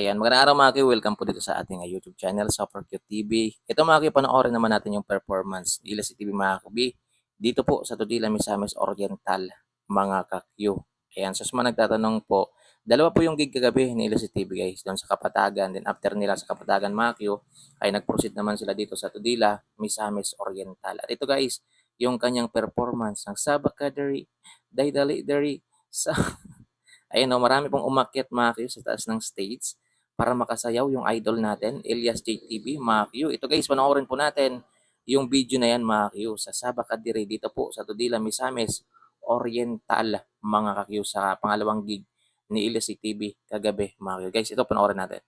Ayan, magandang araw mga Q. Welcome po dito sa ating uh, YouTube channel, Super Q TV. Ito mga Q, panoorin naman natin yung performance ni si TV mga Q. Dito po sa Tudila Misamis Oriental, mga ka-Q. Ayan, so mga nagtatanong po, dalawa po yung gig kagabi ni si TV guys, doon sa Kapatagan. Then after nila sa Kapatagan mga Q, ay nag-proceed naman sila dito sa Tudila Misamis Oriental. At ito guys, yung kanyang performance ng Sabakadari, Daidali sa Ayun no, marami pong umakyat mga Q sa taas ng stage para makasayaw yung idol natin, Elias JTV, Q. Ito guys, panoorin po natin yung video na yan Q sa Sabakadiri dito po sa Tudila, Misamis, Oriental, mga ka Q sa pangalawang gig ni Elias JTV kagabi Q. Guys, ito panoorin natin.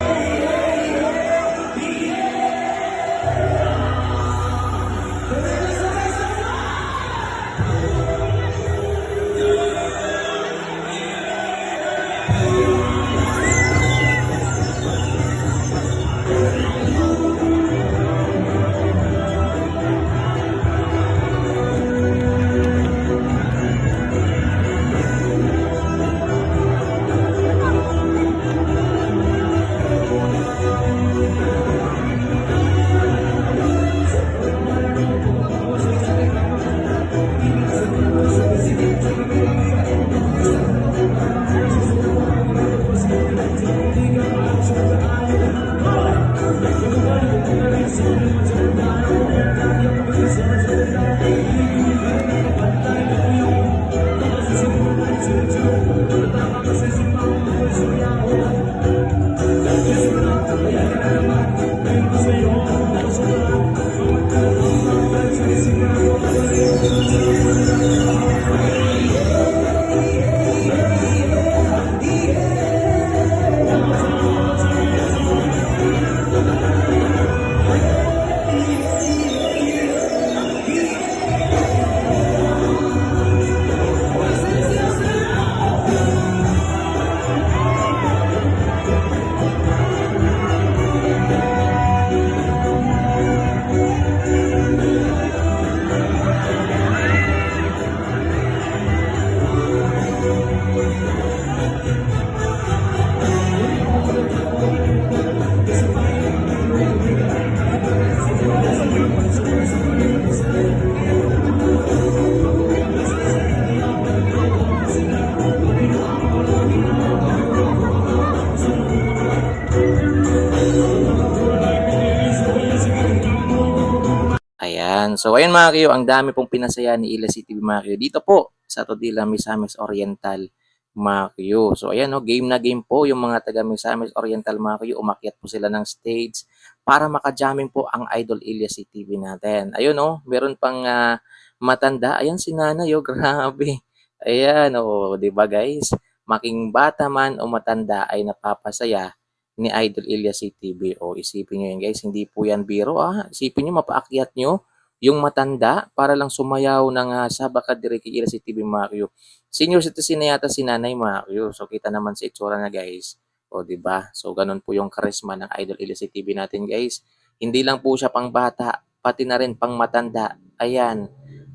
Ayan. So, ayun mga kayo, ang dami pong pinasaya ni Ila City mga kayo. Dito po sa Todila, Misamis Oriental mga kayo. So, ayan, no, game na game po yung mga taga Misamis Oriental mga kayo. Umakyat po sila ng stage para makajamming po ang Idol Ilyas TV natin. Ayun, no, meron pang ah, matanda. Ayan si nanay, oh, grabe. Ayan, oh, di ba guys? Making bata man o matanda ay napapasaya ni Idol Ilyas TV. O isipin nyo yan guys, hindi po yan biro ah. Isipin nyo, mapaakyat nyo yung matanda para lang sumayaw ng uh, Sabaka Dire kay Ilyas TV Mario. Senior citizen na yata si Nanay Mario. So kita naman sa itsura na guys. O ba? So ganun po yung charisma ng Idol Ilyas TV natin guys. Hindi lang po siya pang bata, pati na rin pang matanda. Ayan.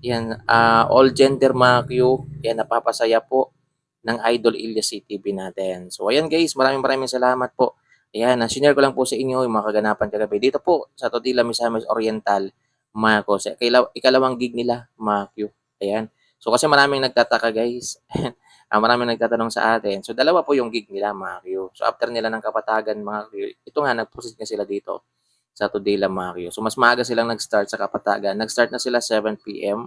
Yan, uh, all gender Mario. Yan, napapasaya po ng Idol Ilyas TV natin. So ayan guys, maraming maraming salamat po. Ayan, sinare ko lang po sa inyo yung mga kaganapan kagabi. Dito po sa Totila Misamis Oriental, mga ko. Sa ikalaw, ikalawang gig nila, mga Q. Ayan. So kasi maraming nagtataka guys. uh, maraming nagtatanong sa atin. So dalawa po yung gig nila, mga Q. So after nila ng kapatagan, mga Q, ito nga, nag-proceed nga sila dito sa Tudela, mga Q. So mas maaga silang nag-start sa kapatagan. Nag-start na sila 7 p.m.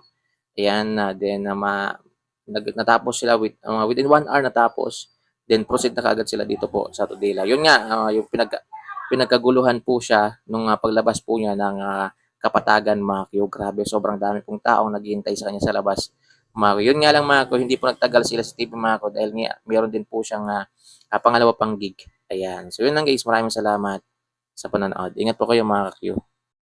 Ayan, uh, then uh, ma, nag, natapos sila with, uh, within 1 hour natapos. Then proceed na kaagad sila dito po sa Tudela. Yun nga, uh, yung pinag, pinagkaguluhan po siya nung uh, paglabas po niya ng uh, kapatagan Q. Grabe, sobrang dami pong taong naghihintay sa kanya sa labas. Q. Yun nga lang mga Q, hindi po nagtagal sila sa TV mga Q dahil nga, meron din po siyang uh, pangalawa pang gig. Ayan. So yun lang guys, maraming salamat sa panonood. Ingat po kayo mga Q.